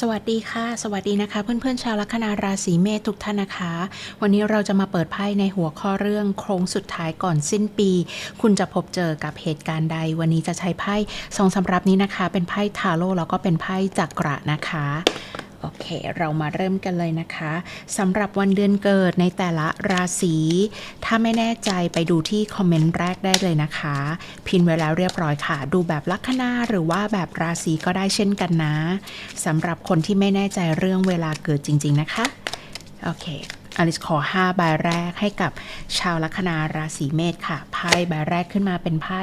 สวัสดีค่ะ สวัสดีนะคะ เพื่อนๆชาวลัคนาราศีเมษทุกท่านนะคะ วันนี้เราจะมาเปิดไพ่ในหัวข้อเรื่องโค้งสุดท้ายก่อนสิ้นปี คุณจะพบเจอกับเหตุการณ์ใด วันนี้จะใช้ไพ่สองสำรับนี้นะคะ เป็นไพ่ทาโร่แล้วก็เป็นไพ่จักระนะคะ โอเค เรามาเริ่มกันเลยนะคะสำหรับวันเดือนเกิดในแต่ละราศี ถ้าไม่แน่ใจไปดูที่คอมเมนต์แรกได้เลยนะคะ พินไว้แล้วเรียบร้อยค่ะ ดูแบบลัคนาหรือว่าแบบราศีก็ได้เช่นกันนะสำหรับคนที่ไม่แน่ใจเรื่องเวลาเกิดจริง ๆนะคะ โอเค อลิสขอ 5 ใบแรกให้กับชาวลัคนาราศีเมษค่ะ ไพ่ใบแรกขึ้นมาเป็นไพ่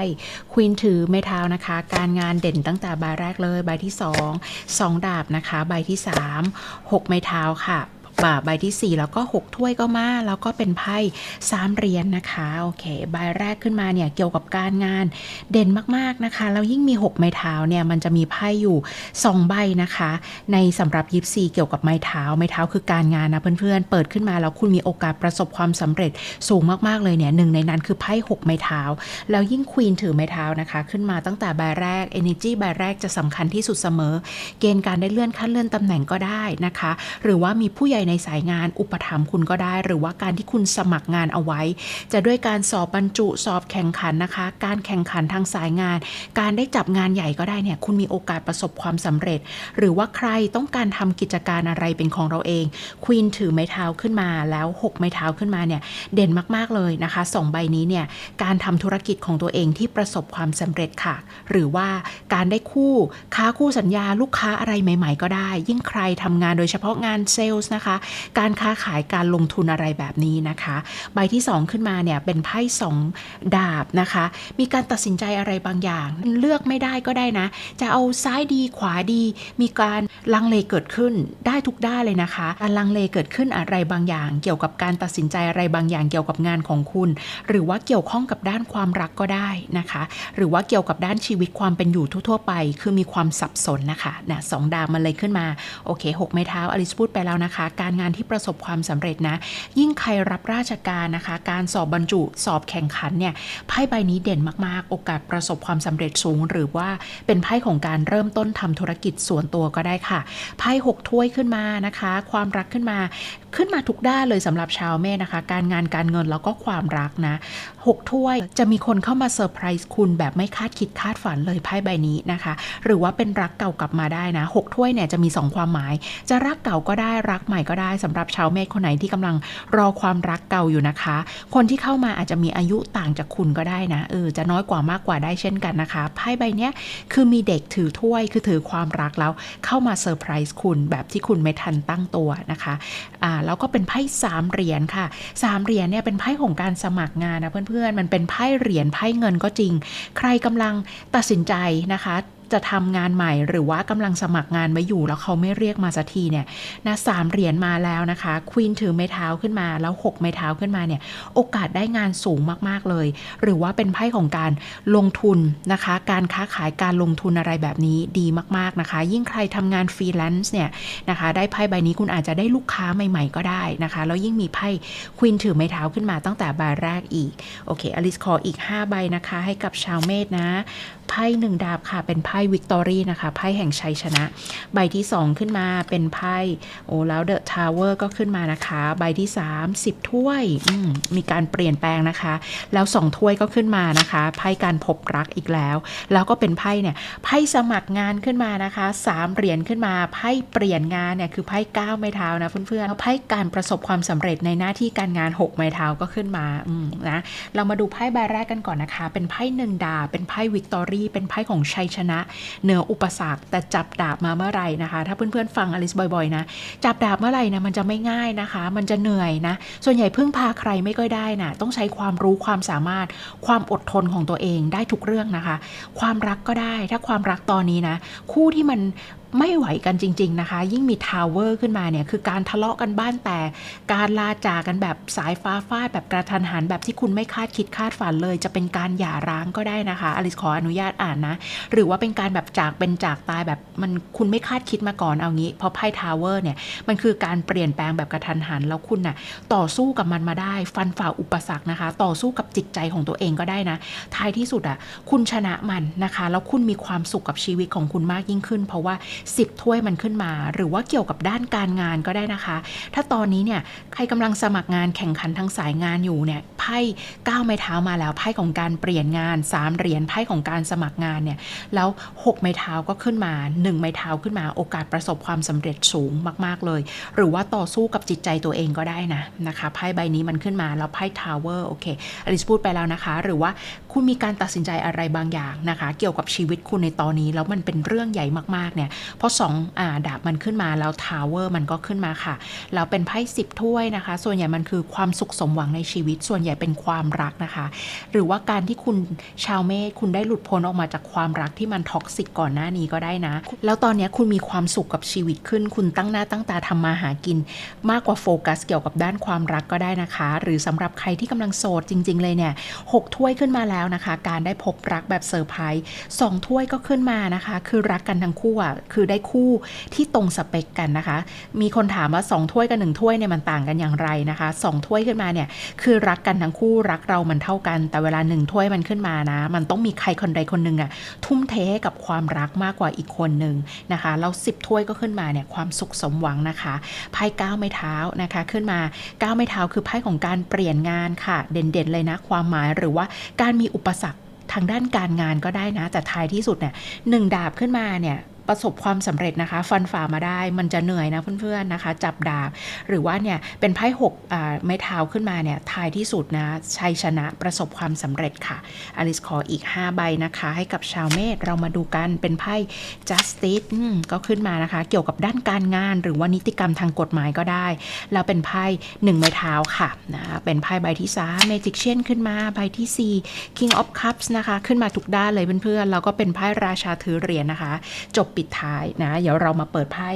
ควีนถือไม้เท้านะคะ การงานเด่นตั้งแต่ใบแรกเลย ใบที่ 2 2 ดาบนะคะ ใบที่ 3 6 ไม้เท้าค่ะ ใบที่ 4 แล้วก็ 6 ถ้วยก็มา แล้วก็เป็นไพ่สามเหรียญนนะคะโอเคใบแรกขึ้นมาเนี่ยเกี่ยวกับการงานเด่นมากๆนะคะแล้วยิ่งมี 6 ไม้เท้าเนี่ยมันจะมีไพ่อยู่ 2 ใบนะคะ ในสำหรับยิปซีเกี่ยวกับไม้เท้าไม้เท้าคือการงานนะเพื่อนๆเปิดขึ้นมาแล้วคุณมีโอกาสประสบความสำเร็จสูงมากๆเลยเนี่ยหนึ่งในนั้นคือไพ่6 ไม้เท้า แล้วยิ่งควีนถือไม้เท้านะคะ ขึ้นมาตั้งแต่ใบแรก Energy ใบแรกจะสำคัญที่สุดเสมอ เกณฑ์การได้เลื่อนขั้นเลื่อนตำแหน่งก็ได้นะคะ หรือว่ามีผู้ใหญ่ในในสายงานอุปถัมภ์คุณก็ได้ หรือว่าการที่คุณสมัครงานเอาไว้ จะด้วยการสอบบรรจุสอบแข่งขันนะคะ การแข่งขันทางสายงาน การได้จับงานใหญ่ก็ได้เนี่ยคุณมีโอกาสประสบความสำเร็จ หรือว่าใครต้องการทำกิจการอะไรเป็นของเราเองควีนถือไม้เท้าขึ้นมาแล้ว 6 ไม้เท้าขึ้นมาเนี่ยเด่นมากๆเลยนะคะสองใบนี้เนี่ยการทำธุรกิจของตัวเองที่ประสบความสำเร็จค่ะ หรือว่าการได้คู่ค้าคู่สัญญาลูกค้าอะไรใหม่ ๆ ก็ได้ ยิ่งใครทำงานโดยเฉพาะงานเซลส์นะคะการค้าขายการลงทุนอะไรแบบนี้นะคะ ใบที่ 2 ขึ้นมาเนี่ยเป็นไพ่สองดาบนะคะ มีการตัดสินใจอะไรบางอย่าง เลือกไม่ได้ก็ได้นะ จะเอาซ้ายดีขวาดี มีการลังเลเกิดขึ้นได้ทุกด้านเลยนะคะการลังเลเกิดขึ้นอะไรบางอย่าง เกี่ยวกับการตัดสินใจอะไรบางอย่างเกี่ยวกับงานของคุณ หรือว่าเกี่ยวข้องกับด้านความรักก็ได้นะคะ หรือว่าเกี่ยวกับด้านชีวิตความเป็นอยู่ทั่วๆไป คือมีความสับสนนะคะนะสองดาวมันเลยขึ้นมา โอเคหกไม้เท้าอลิสพูดไปแล้วนะคะการงานที่ประสบความสำเร็จนะ ยิ่งใครรับราชการนะคะ การสอบบรรจุสอบแข่งขันเนี่ยไพ่ใบนี้เด่นมากๆ โอกาสประสบความสำเร็จสูง หรือว่าเป็นไพ่ของการเริ่มต้นทำธุรกิจส่วนตัวก็ได้ค่ะไพ่หกถ้วยขึ้นมานะคะ ความรักขึ้นมาขึ้นมาทุกด้านเลยสำหรับชาวเมษนะคะ การงานการเงินแล้วก็ความรักนะหกถ้วยจะมีคนเข้ามาเซอร์ไพรส์คุณแบบไม่คาดคิดคาดฝันเลยไพ่ใบนี้นะคะ หรือว่าเป็นรักเก่ากลับมาได้นะหกถ้วยเนี่ยจะมีสองความหมาย จะรักเก่าก็ได้รักใหม่ก็ได้สำหรับชาวเมษคนไหนที่กำลังรอความรักเก่าอยู่นะคะ คนที่เข้ามาอาจจะมีอายุต่างจากคุณก็ได้นะเออจะน้อยกว่ามากกว่าได้เช่นกันนะคะไพ่ใบเนี้ยคือมีเด็กถือถ้วยคือถือความรักแล้วเข้ามาเซอร์ไพรส์คุณแบบที่คุณไม่ทันตั้งตัวนะคะอ่าแล้วก็เป็นไพ่สามเหรียญค่ะสามเหรียญเนี่ยเป็นไพ่ของการสมัครงานนะเพื่อนๆมันเป็นไพ่เหรียญไพ่เงินก็จริง ใครกำลังตัดสินใจนะคะ จะทำงานใหม่ หรือว่ากำลังสมัครงานไว้อยู่แล้วเขาไม่เรียกมาสักทีเนี่ยนะสามเหรียญมาแล้วนะคะควีนถือไม้เท้าขึ้นมาแล้วหกไม้เท้าขึ้นมาเนี่ยโอกาสได้งานสูงมากๆเลย หรือว่าเป็นไพ่ของการลงทุนนะคะ การค้าขายการลงทุนอะไรแบบนี้ดีมากๆนะคะ ยิ่งใครทำงานฟรีแลนซ์เนี่ยนะคะ ได้ไพ่ใบนี้คุณอาจจะได้ลูกค้าใหม่ ๆ ก็ได้นะคะ แล้วยิ่งมีไพ่ควีนถือไม้เท้าขึ้นมาตั้งแต่ใบแรกอีก โอเคอลิสขออีก 5 ใบนะคะ ให้กับชาวเมษนะ ไพ่หนึ่งดาบค่ะ เป็นไพ่วิกตอรี่นะคะ ไพ่แห่งชัยชนะ ใบที่ 2 ขึ้นมาเป็นไพ่โอ้แล้วเดอะทาวเวอร์ก็ขึ้นมานะคะ ใบที่ 3 10 ถ้วยมมีการเปลี่ยนแปลงนะคะ แล้ว 2 ถ้วยก็ขึ้นมานะคะ ไพ่การพบรักอีกแล้ว แล้วก็เป็นไพ่เนี่ยไพ่สมัครงานขึ้นมานะคะ 3 เหรียญขึ้นมาไพ่เปลี่ยนงานเนี่ยคือไพ่ก้าวไม้เท้านะเพื่อนๆแล้วไพ่การประสบความสำเร็จในหน้าที่การงาน 6 ไม้เท้าก็ขึ้นมามนะเรามาดูไพ่ใบแรกกันก่อนนะคะ เป็นไพ่หนึ่งดาบเป็นไพ่วิกตอรี่เป็นไพ่ของชัยชนะ เหนืออุปสรรคแต่จับดาบมาเมื่อไหร่นะคะ ถ้าเพื่อนๆฟังอลิสบ่อยๆนะจับดาบเมื่อไหร่นะมันจะไม่ง่ายนะคะ มันจะเหนื่อยนะ ส่วนใหญ่พึ่งพาใครไม่ก็ได้นะต้องใช้ความรู้ความสามารถ ความอดทนของตัวเองได้ทุกเรื่องนะคะ ความรักก็ได้ถ้าความรักตอนนี้นะคู่ที่มัน ไม่ไหวกันจริง ๆนะคะ ยิ่งมีทาวเวอร์ขึ้นมาเนี่ยคือการทะเลาะกันบ้านแต่ การลาจากันแบบสายฟ้าฟาดแบบกระทันหันแบบที่คุณไม่คาดคิดคาดฝันเลย จะเป็นการหย่าร้างก็ได้นะคะอลิสขออนุญาตอ่านนะ หรือว่าเป็นการแบบจากเป็นจากตายแบบมันคุณไม่คาดคิดมาก่อนเอางี้เพราะไพ่ทาวเวอร์เนี่ยมันคือการเปลี่ยนแปลงแบบกระทันหันแล้วคุณน่ะต่อสู้กับมันมาได้ ฟันฝ่าอุปสรรคนะคะ ต่อสู้กับจิตใจของตัวเองก็ได้นะ ท้ายที่สุดอะคุณชนะมันนะคะ แล้วคุณมีความสุขกับชีวิตของคุณมากยิ่งขึ้น เพราะว่า10 ถ้วยมันขึ้นมา หรือว่าเกี่ยวกับด้านการงานก็ได้นะคะ ถ้าตอนนี้เนี่ยใครกำลังสมัครงานแข่งขันทางสายงานอยู่เนี่ยไพ่ก้าวไม้เท้ามาแล้วไพ่ของการเปลี่ยนงาน 3 เหรียญไพ่ของการสมัครงานเนี่ยแล้ว 6 ไม้เท้าก็ขึ้นมา 1 ไม้เท้าขึ้นมา โอกาสประสบความสำเร็จสูงมาก ๆเลย หรือว่าต่อสู้กับจิตใจตัวเองก็ได้นะนะคะไพ่ใบนี้มันขึ้นมาแล้วไพ่ทาวเวอร์โอเคอลิสพูดไปแล้วนะคะ หรือว่าคุณมีการตัดสินใจอะไรบางอย่างนะคะ เกี่ยวกับชีวิตคุณในตอนนี้แล้วมันเป็นเรื่องใหญ่มากๆเนี่ยเพราะสองอ่าดาบมันขึ้นมาแล้วทาวเวอร์มันก็ขึ้นมาค่ะ แล้วเป็นไพ่สิบถ้วยนะคะ ส่วนใหญ่มันคือความสุขสมหวังในชีวิต ส่วนใหญ่เป็นความรักนะคะ หรือว่าการที่คุณชาวเมษคุณได้หลุดพ้นออกมาจากความรักที่มันท็อกซิกก่อนหน้านี้ก็ได้นะ แล้วตอนนี้คุณมีความสุขกับชีวิตขึ้น คุณตั้งหน้าตั้งตาทำมาหากิน มากกว่าโฟกัสเกี่ยวกับด้านความรักก็ได้นะคะ หรือสำหรับใครที่กำลังโสดจริง ๆ เลยเนี่ยหกถ้วยขึ้นมาแล้วนะคะ การได้พบรักแบบเซอร์ไพรส์สองถ้วยก็ขึ้นมานะคะ คือรักกันทั้งคู่อะคืือได้คู่ที่ตรงสเปคกันนะคะ มีคนถามว่าสองถ้วยกับหนึ่งถ้วยเนี่ยมันต่างกันอย่างไรนะคะสองถ้วยขึ้นมาเนี่ยคือรักกันทั้งคู่รักเรามันเท่ากัน แต่เวลาหนึ่งถ้วยมันขึ้นมานะ มันต้องมีใครคนใดคนหนึ่งอะทุ่มเทให้กับความรักมากกว่าอีกคนหนึ่งนะคะแล้วสิบถ้วยก็ขึ้นมาเนี่ยความสุขสมหวังนะคะไพ่ก้าวไม้เท้านะคะขึ้นมาก้าวไม้เท้าคือไพ่ของการเปลี่ยนงานค่ะ เด่นๆเลยนะความหมายหรือว่าการมีอุปสรรคทางด้านการงานก็ได้นะ แต่ท้ายที่สุดเนี่ยหนึ่งดาบขึ้นมาเนี่ย ประสบความสำเร็จนะคะ ฟันฝ่ามาได้มันจะเหนื่อยนะเพื่อนๆนะคะ จับดาบ หรือว่าเนี่ยเป็นไพ่หกไม้เท้าขึ้นมาเนี่ยท้ายที่สุดนะชัยชนะประสบความสำเร็จค่ะอลิสขออีก 5 ใบนะคะ ให้กับชาวเมษเรามาดูกันเป็นไพ่ justice ก็ขึ้นมานะคะ เกี่ยวกับด้านการงาน หรือว่านิติกรรมทางกฎหมายก็ได้ แล้วเป็นไพ่หนึ่งไม้เท้าค่ะนะเป็นไพ่ใบที่3 magician ขึ้นมาใบที่ 4 king of cups นะคะ ขึ้นมาทุกด้านเลยเพื่อนๆแล้วก็เป็นไพ่ราชาถือเหรียญนะคะ จบปิดท้ายนะ เดี๋ยวเรามาเปิดไพ่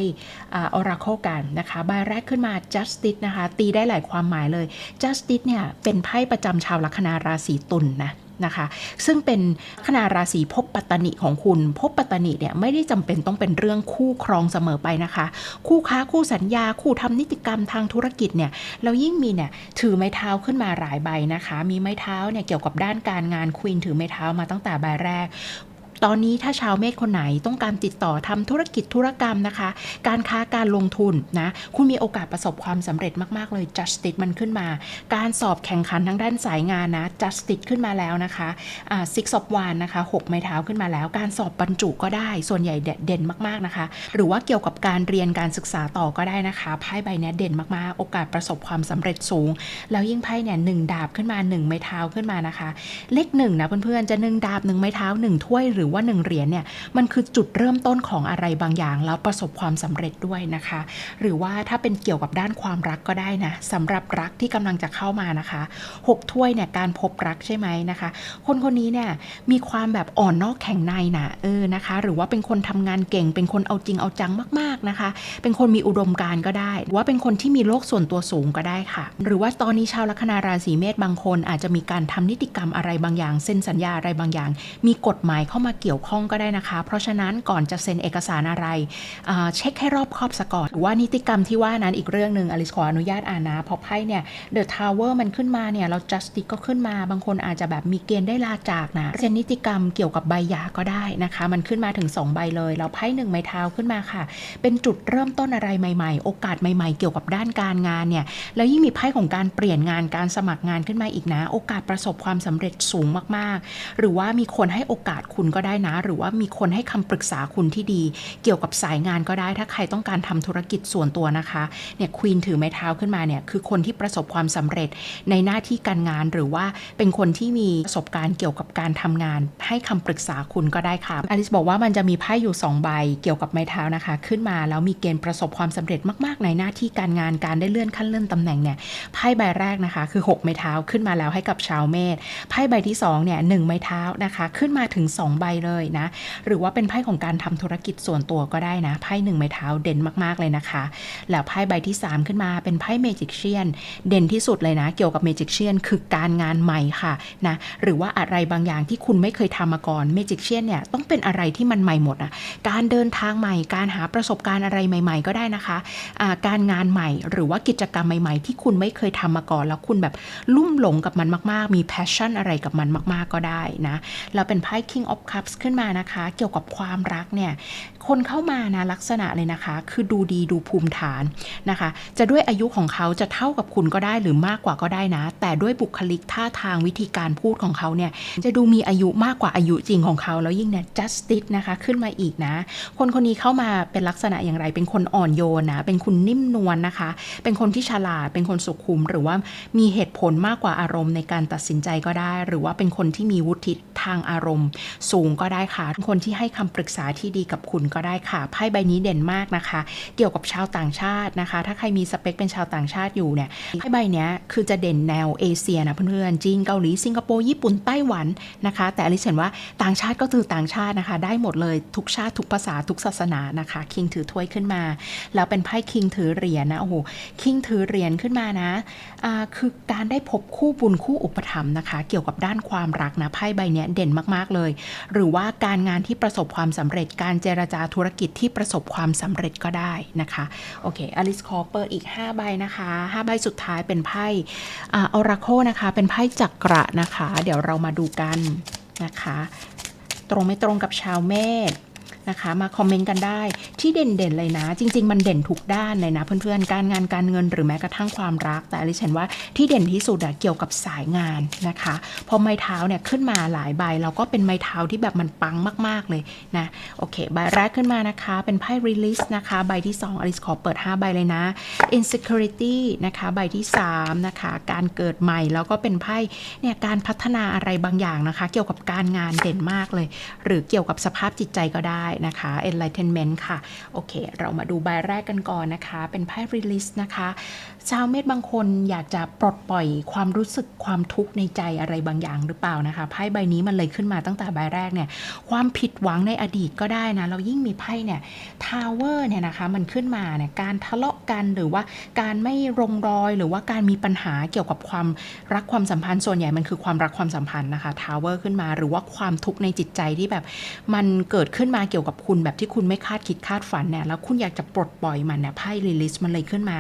ออราโคกันนะคะใบแรกขึ้นมา justice นะคะ ตีได้หลายความหมายเลย justice เนี่ย เป็นไพ่ประจำชาวลัคนาราศีตุลนนะนะคะซึ่งเป็นลัคนาราศีภพปัตตนิของคุณภพปัตตนิเนี่ยไม่ได้จำเป็นต้องเป็นเรื่องคู่ครองเสมอไปนะคะ คู่ค้าคู่สัญญา คู่ทำนิติกรรมทางธุรกิจเนี่ยเรายิ่งมีเนี่ยถือไม้เท้าขึ้นมาหลายใบนะคะ มีไม้เท้าเนี่ยเกี่ยวกับด้านการงานควีนถือไม้เท้ามาตั้งแต่ใบแรก ตอนนี้ถ้าชาวเมษคนไหนต้องการติดต่อทำธุรกิจธุรกรรมนะคะ การค้าการลงทุนนะคุณมีโอกาสประสบความสำเร็จมาก ๆ เลย justice มันขึ้นมา การสอบแข่งขันทางด้านสายงานนะ justice ขึ้นมาแล้วนะคะอ่า six of o n นะคะหกไม้เท้าขึ้นมาแล้ว การสอบบรรจุก็ได้ส่วนใหญ่เด่นมาก ๆ นะคะ หรือว่าเกี่ยวกับการเรียนการศึกษาต่อก็ได้นะคะไพ่ใบเนี้ยเด่นมาก ๆ โอกาสประสบความสำเร็จสูง แล้วยิ่งไพ่เนี่ยหนึ่งดาบขึ้นมาหนึ่งไม้เท้าขึ้นมานะคะ เลขหนึ่งนะเพื่อนๆจะหนึ่งดาบหนึ่งไม้เท้าหนึ่งถ้วยหรือว่าหนึ่งเหรียญเนี่ยมันคือจุดเริ่มต้นของอะไรบางอย่าง แล้วประสบความสำเร็จด้วยนะคะ หรือว่าถ้าเป็นเกี่ยวกับด้านความรักก็ได้นะสำหรับรักที่กำลังจะเข้ามานะคะหกถ้วยเนี่ยการพบรักใช่ไหมนะคะ คนคนนี้เนี่ยมีความแบบอ่อนนอกแข็งในนะเออนะคะ หรือว่าเป็นคนทำงานเก่ง เป็นคนเอาจริงเอาจังมากๆนะคะ เป็นคนมีอุดมการณ์ก็ได้ ว่าเป็นคนที่มีโลกส่วนตัวสูงก็ได้ค่ะ หรือว่าตอนนี้ชาวลัคนาราศีเมษบางคนอาจจะมีการทำนิติกรรมอะไรบางอย่างเซ็นสัญญาอะไรบางอย่าง มีกฎหมายเข้ามาเกี่ยวข้องก็ได้นะคะ เพราะฉะนั้นก่อนจะเซ็นเอกสารอะไร เช็คให้รอบคอบซะก่อนหรือว่านิติกรรมที่ว่านั้นอีกเรื่องหนึ่งอลิสขออนุญาตอ่านนะเพราะไพ่เนี่ยเดอะทาวเวอร์มันขึ้นมาเนี่ยเรา justice ก็ขึ้นมาบางคนอาจจะแบบมีเกณฑ์ได้ลาจากนะเซ็นนิติกรรมเกี่ยวกับใบหย่าก็ได้นะคะ มันขึ้นมาถึง 2 ใบเลยแล้วไพ่หนึ่งไม้เท้าขึ้นมาค่ะ เป็นจุดเริ่มต้นอะไรใหม่ ๆ โอกาสใหม่ๆ เกี่ยวกับด้านการงานเนี่ยแล้วยิ่งมีไพ่ของการเปลี่ยนงานการสมัครงานขึ้นมาอีกนะ โอกาสประสบความสำเร็จสูงมากๆ หรือว่ามีคนให้โอกาสคุณก็ได้นะ หรือว่ามีคนให้คำปรึกษาคุณที่ดี เกี่ยวกับสายงานก็ได้ถ้าใครต้องการทำธุรกิจส่วนตัวนะคะเนี่ยควีนถือไม้เท้าขึ้นมาเนี่ยคือคนที่ประสบความสำเร็จในหน้าที่การงานหรือว่าเป็นคนที่มีประสบการณ์เกี่ยวกับการทำงาน ให้คำปรึกษาคุณก็ได้ค่ะอลิสบอกว่ามันจะมีไพ่อยู่2ใบเกี่ยวกับไม้เท้านะคะ ขึ้นมาแล้วมีเกณฑ์ประสบความสำเร็จมากๆ ในหน้าที่การงานการได้เลื่อนขั้นเลื่อนตำแหน่งเนี่ยไพ่ใบแรกนะคะ คือ 6 ไม้เท้าขึ้นมาแล้วให้กับชาวเมษไพ่ใบที่2เนี่ยหนึ่งไม้เท้านะคะ ขึ้นมาถึง 2 ใบเลยนะ หรือว่าเป็นไพ่ของการทำธุรกิจส่วนตัวก็ได้นะ ไพ่หนึ่งไม้เท้าเด่นมากๆเลยนะคะ แล้วไพ่ใบที่ 3 ขึ้นมาเป็นไพ่เมจิกเชียนเด่นที่สุดเลยนะ เกี่ยวกับเมจิกเชียนคือการงานใหม่ค่ะนะหรือว่าอะไรบางอย่างที่คุณไม่เคยทำมาก่อนเมจิกเชียนเนี่ยต้องเป็นอะไรที่มันใหม่หมดอะการเดินทางใหม่ การหาประสบการณ์อะไรใหม่ ๆ ก็ได้นะคะะการงานใหม่หรือว่ากิจกรรมใหม่ ๆ ที่คุณไม่เคยทำมาก่อน แล้วคุณแบบลุ่มหลงกับมันมาก ๆ มี passion อะไรกับมันมาก ๆ ก็ได้นะแล้วเป็นไพ่ King of Cup Cups ขึ้นมานะคะ เกี่ยวกับความรักเนี่ยคนเข้ามานะลักษณะเลยนะคะ คือดูดีดูภูมิฐานนะคะ จะด้วยอายุของเขาจะเท่ากับคุณก็ได้หรือมากกว่าก็ได้นะ แต่ด้วยบุคลิกท่าทางวิธีการพูดของเขาเนี่ยจะดูมีอายุมากกว่าอายุจริงของเขา แล้วยิ่งเนี่ย justice นะคะขึ้นมาอีกนะ คนคนนี้เข้ามาเป็นลักษณะอย่างไร เป็นคนอ่อนโยนนะ เป็นคุณนิ่มนวลนะคะ เป็นคนที่ฉลาด เป็นคนสุขุม หรือว่ามีเหตุผลมากกว่าอารมณ์ในการตัดสินใจก็ได้ หรือว่าเป็นคนที่มีวุฒิทางอารมณ์สูงก็ได้ค่ะ คนที่ให้คำปรึกษาที่ดีกับคุณก็ได้ค่ะ ไพ่ใบนี้เด่นมากนะคะ เกี่ยวกับชาวต่างชาตินะคะ ถ้าใครมีสเปคเป็นชาวต่างชาติอยู่เนี่ย ไพ่ใบเนี้ยคือจะเด่นแนวเอเชียนะเพื่อนๆ จีน เกาหลี สิงคโปร์ ญี่ปุ่น ไต้หวันนะคะ แต่อลิเห็นว่าต่างชาติก็คือต่างชาตินะคะ ได้หมดเลยทุกชาติทุกภาษาทุกศาสนานะคะ คิงถือถ้วยขึ้นมา แล้วเป็นไพ่คิงถือเหรียญนะโอ้โหคิงถือเหรียญขึ้นมานะอ่าคือการได้พบคู่บุญคู่อุปถัมภ์นะคะ เกี่ยวกับด้านความรักนะไพ่ใบเนี้ยเด่นมากๆเลย หรือือว่าการงานที่ประสบความสำเร็จการเจรจาธุรกิจที่ประสบความสำเร็จก็ได้นะคะ โอเคอลิสคอเปิดอีก 5 ใบนะคะ 5 ใบสุดท้ายเป็นไพ่ออราโคนะคะ เป็นไพ่จักระนะคะ เดี๋ยวเรามาดูกันนะคะ ตรงไม่ตรงกับชาวเมษ นะคะมาคอมเมนต์กันได้ที่เด่นๆเลยนะ จริง ๆ มันเด่นทุกด้านเลยนะ เพื่อนๆ การงานการเงินหรือแม้กระทั่งความรัก แต่อลิซเห็นว่าที่เด่นที่สุดอะเกี่ยวกับสายงานนะคะพอไม้เท้าเนี่ยขึ้นมาหลายใบแล้วก็เป็นไม้เท้าที่แบบมันปังมากๆเลยนะโอเคใบแรกขึ้นมานะคะเป็นไพ่ release นะคะใบที่2อลิซขอเปิด 5 ใบเลยนะ insecurity นะคะใบที่3นะคะการเกิดใหม่แล้วก็เป็นไพ่เนี่ยการพัฒนาอะไรบางอย่างนะคะ เกี่ยวกับการงานเด่นมากเลย หรือเกี่ยวกับสภาพจิตใจก็ได้นะคะ enlightenment ค่ะ โอเค เรามาดูใบแรกกันก่อนนะคะ เป็นไพ่ release นะคะ ชาวเมษบางคนอยากจะปลดปล่อยความรู้สึกความทุกข์ในใจอะไรบางอย่างหรือเปล่านะคะไพ่ใบนี้มันเลยขึ้นมาตั้งแต่ใบแรกเนี่ยความผิดหวังในอดีตก็ได้นะเรายิ่งมีไพ่เนี่ยทาวเวอร์เนี่ยนะคะมันขึ้นมาเนี่ยการทะเลาะกันหรือว่าการไม่ลงรอยหรือว่าการมีปัญหาเกี่ยวกับความรักความสัมพันธ์ส่วนใหญ่มันคือความรักความสัมพันธ์นะคะทาวเวอร์ขึ้นมาหรือว่าความทุกข์ในจิตใจที่แบบ มันเกิดขึ้นมาเกี่ยวกับคุณแบบที่คุณไม่คาดคิดคาดฝันเนี่ยแล้วคุณอยากจะปลดปล่อยมันเนี่ยไพ่รีลิสมันเลยขึ้นมา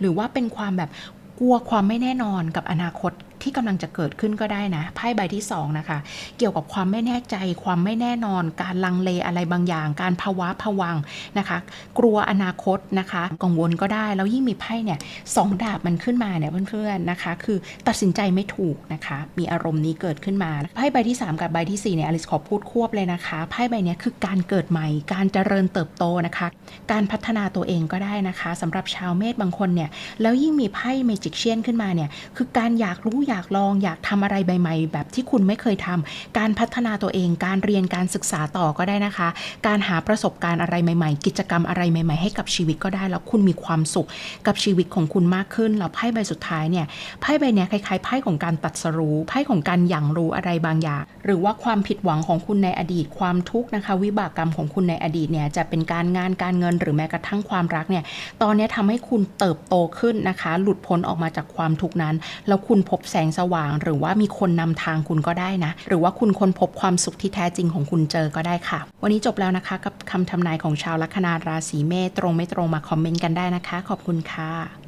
หรือว่าเป็นความแบบกลัวความไม่แน่นอนกับอนาคต ที่กำลังจะเกิดขึ้นก็ได้นะไพ่ใบที่สองนะคะเกี่ยวกับความไม่แน่ใจ ความไม่แน่นอน การลังเลอะไรบางอย่าง การภาวะผวังนะคะ กลัวอนาคตนะคะกังวลก็ได้แล้วยิ่งมีไพ่เนี่ยสองดาบมันขึ้นมาเนี่ยเพื่อนๆนะคะ คือตัดสินใจไม่ถูกนะคะ มีอารมณ์นี้เกิดขึ้นมาไพ่ใบที่ 3 กับใบที่4เนี่ยอลิสขอพูดควบเลยนะคะไพ่ใบเนี้ยคือการเกิดใหม่ การเจริญเติบโตนะคะ การพัฒนาตัวเองก็ได้นะคะสำหรับชาวเมษบางคนเนี่ยแล้วยิ่งมีไพ่เมจิกเชียนขึ้นมาเนี่ยคือการอยากรู้อยอยากลองอยากทำอะไรใหม่ๆ แบบที่คุณไม่เคยทำการพัฒนาตัวเอง การเรียนการศึกษาต่อก็ได้นะคะ การหาประสบการณ์อะไรใหม่ ๆ กิจกรรมอะไรใหม่ ๆ ให้กับชีวิตก็ได้แล้วคุณมีความสุขกับชีวิตของคุณมากขึ้นแล้วไพ่ใบสุดท้ายเนี่ยไพ่ใบเนี้ยคล้ายๆไพ่ของการตัดสรู้ไพ่ของการหยั่งรู้อะไรบางอย่าง หรือว่าความผิดหวังของคุณในอดีตความทุกข์นะคะ วิบากกรรมของคุณในอดีตเนี่ยจะเป็นการงานการเงินหรือแม้กระทั่งความรักเนี่ยตอนนี้ยทำให้คุณเติบโตขึ้นนะคะ หลุดพ้นออกมาจากความทุกข์นั้น แล้วคุณพบแสงสว่าง หรือว่ามีคนนำทางคุณก็ได้นะ หรือว่าคุณค้นพบความสุขที่แท้จริงของคุณเจอก็ได้ค่ะ วันนี้จบแล้วนะคะกับคำทำนายของชาวลัคนาราศีเมษตรงไม่ตรงมาคอมเมนต์กันได้นะคะ ขอบคุณค่ะ